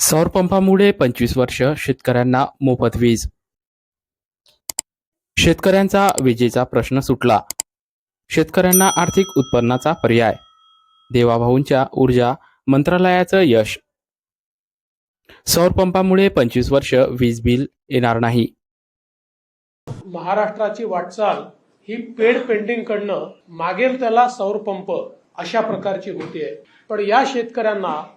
सौर पंपामुळे पंचवीस वर्ष शेतकऱ्यांना मोफत वीज. शेतकऱ्यांचा विजेचा प्रश्न सुटला. शेतकऱ्यांना आर्थिक उत्पन्नाचा पर्याय. देवाभाऊंच्या ऊर्जा मंत्रालयाचं यश. सौर पंपामुळे पंचवीस वर्ष वीज बिल येणार नाही. महाराष्ट्राची वाटचाल ही पेड पेंटिंग कडनं मागेल त्याला सौर पंप अशा प्रकारची होतीये. पण या शेतकऱ्यांना